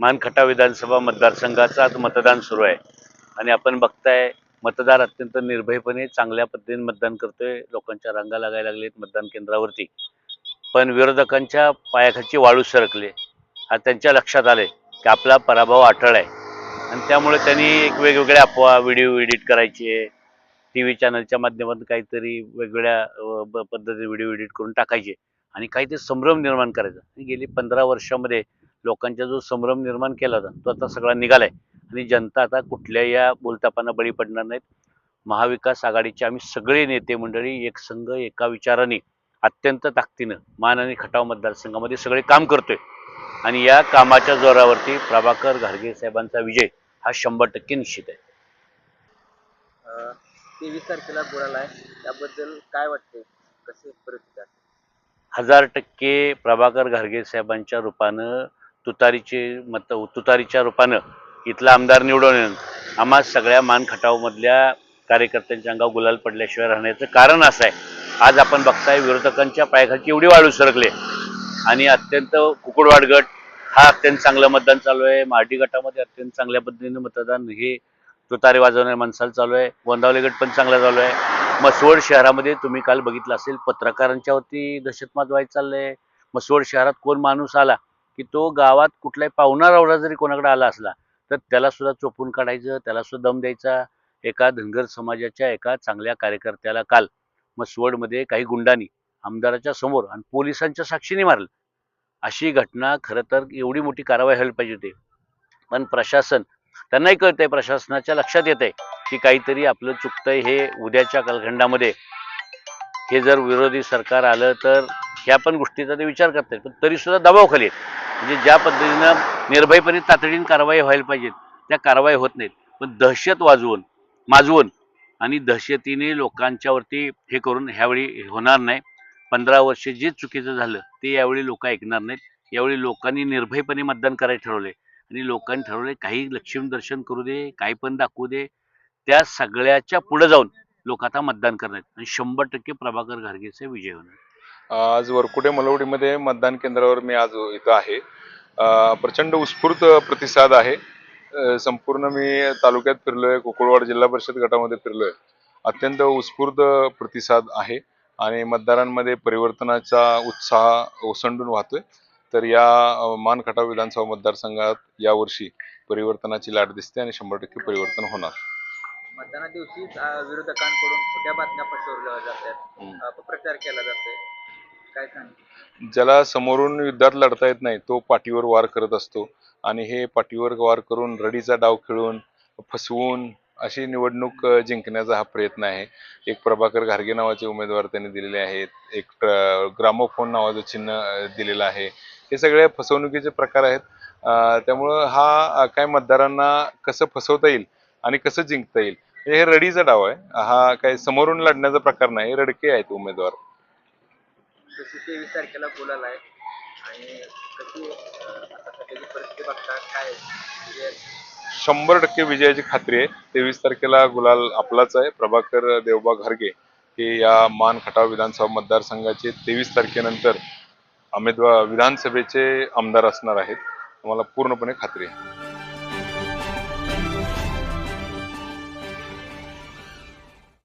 मानखटा विधानसभा मतदारसंघाचं आज मतदान सुरू आहे. आणि आपण बघताय मतदार अत्यंत निर्भयपणे चांगल्या पद्धतीने मतदान करतोय. लोकांच्या रांगा लागायला लागलेत मतदान केंद्रावरती. पण विरोधकांच्या पायाखाची वाळू सरकले. आज त्यांच्या लक्षात आले की आपला पराभव अटळ आहे. आणि त्यामुळे त्यांनी एक वेगवेगळ्या अफवा व्हिडिओ एडिट करायचे. टी व्ही चॅनलच्या माध्यमातून काहीतरी वेगवेगळ्या ब- पद्धतीने व्हिडिओ एडिट करून टाकायचे. आणि काहीतरी संभ्रम निर्माण करायचा. गेली पंधरा वर्षामध्ये लोकांचा जो संभ्रम निर्माण केला होता तो आता सगळा निघालाय. आणि जनता आता कुठल्या या बोलतापांना बळी पडणार नाहीत. महाविकास आघाडीचे आम्ही सगळे नेते मंडळी एक संघ एका विचाराने अत्यंत ताकदीनं मान आणि खटाव मतदारसंघामध्ये सगळे काम करतोय. आणि या कामाच्या जोरावरती प्रभाकर घारगे साहेबांचा विजय हा शंभर टक्के निश्चित आहे. तेवीस तारखेला बोलायला आहे. त्याबद्दल काय वाटते कशी परिस्थिती? आहे हजार टक्के प्रभाकर घारगे साहेबांच्या रूपानं तुतारीचे मत तुतारीच्या रूपानं इथला आमदार निवडून आम्हा सगळ्या मानखटावमधल्या कार्यकर्त्यांच्या अंगावर गुलाल पडल्याशिवाय राहण्याचं कारण असं आहे. आज आपण बघताय विरोधकांच्या पायाखालची एवढी वाढू सरकले आणि अत्यंत कुकुडवाड गट हा अत्यंत चांगलं मतदान चालू आहे. मार्डी गटामध्ये अत्यंत चांगल्या पद्धतीने मतदान हे तुतारी वाजवणाऱ्या माणसाला चालू आहे. गोंदावले गट पण चांगला चालू आहे. मसवड शहरामध्ये तुम्ही काल बघितलं असेल पत्रकारांच्या वरती दहशतवाद व्हायचं चाललंय. मसवड शहरात कोण माणूस आला? की तो गावात कुठलाही पाहुणा रावडा जरी कोणाकडे आला असला तर त्याला सुद्धा चोपून काढायचं त्याला सुद्धा दम द्यायचा. एका धनगर समाजाच्या एका चांगल्या कार्यकर्त्याला काल मसवडमध्ये काही गुंडांनी आमदाराच्या समोर आणि पोलिसांच्या साक्षीने मारलं. अशी घटना खरं तर एवढी मोठी कारवाई व्हायला पाहिजे होती. पण प्रशासन त्यांनाही कळतंय प्रशासनाच्या लक्षात येत आहे की काहीतरी आपलं चुकतंय हे उद्याच्या कालखंडामध्ये. हे जर विरोधी सरकार आलं तर ह्या पण गोष्टीचा ते विचार करतात पण तरी सुद्धा दबाव खाली म्हणजे ज्या पद्धतीनं निर्भयपणे तातडीने कारवाई व्हायला पाहिजेत त्या कारवाई होत नाहीत. पण दहशत वाजवून माजवून आणि दहशतीने लोकांच्यावरती हे करून ह्यावेळी होणार नाही. पंधरा वर्ष जे चुकीचं झालं ते यावेळी लोक ऐकणार नाहीत. यावेळी लोकांनी निर्भयपणे मतदान करायला ठरवले आणि लोकांनी ठरवले काही लक्ष्मी दर्शन करू दे काही पण दाखवू दे. त्या सगळ्याच्या पुढे जाऊन लोक आता मतदान करणार आणि शंभर टक्के प्रभाकर घारगेचा विजय होणार आज वरकुटे मलवडीमध्ये मतदान केंद्रावर मी आज इथं आहे. प्रचंड उत्स्फूर्त प्रतिसाद आहे. संपूर्ण मी तालुक्यात फिरलोय कोकळवाड जिल्हा परिषद गटामध्ये फिरलोय. अत्यंत उत्स्फूर्त प्रतिसाद आहे आणि मतदारांमध्ये परिवर्तनाचा उत्साह ओसंडून वाहतोय. तर या मानखटाव विधानसभा मतदारसंघात यावर्षी परिवर्तनाची लाट दिसते आणि शंभर टक्के परिवर्तन होणार. मतदाना दिवशीच अं, विरोधकांकडून खोट्या बातम्या पसरवल्या जातात. अपप्रचार केला जातोय. काय सांग ज्याला समोरून युद्धात लढता येत नाही तो पाठीवर वार करत असतो. आणि हे पाठीवर वार करून रडीचा डाव खेळून फसवून अशी निवडणूक जिंकण्याचा हा प्रयत्न आहे. एक प्रभाकर घारगे नावाचे उमेदवार त्यांनी दिलेले आहेत. एक ग्रामोफोन नावाचं चिन्ह दिलेलं आहे. हे सगळे फसवणुकीचे प्रकार आहेत. त्यामुळं हा काय मतदारांना कसं फसवता येईल आणि कसं जिंकता येईल हे रडीचा डाव आहे. हा काय समोरून लढण्याचा प्रकार नाही रडके आहेत उमेदवार. जशी तेवीस तारखेला बोलायला आहे. आणि कशी आता सध्याची परिस्थिती बघता काय म्हणजे शंभर टक्के विजयाची खात्री आहे. तेवीस तारखेला गुलाल आपलाच आहे. प्रभाकर देवबा घारगे हे या मान खटाव विधानसभा मतदारसंघाचे तेवीस तारखेनंतर उमेदवार विधानसभेचे आमदार असणार आहेत. मला पूर्णपणे खात्री आहे.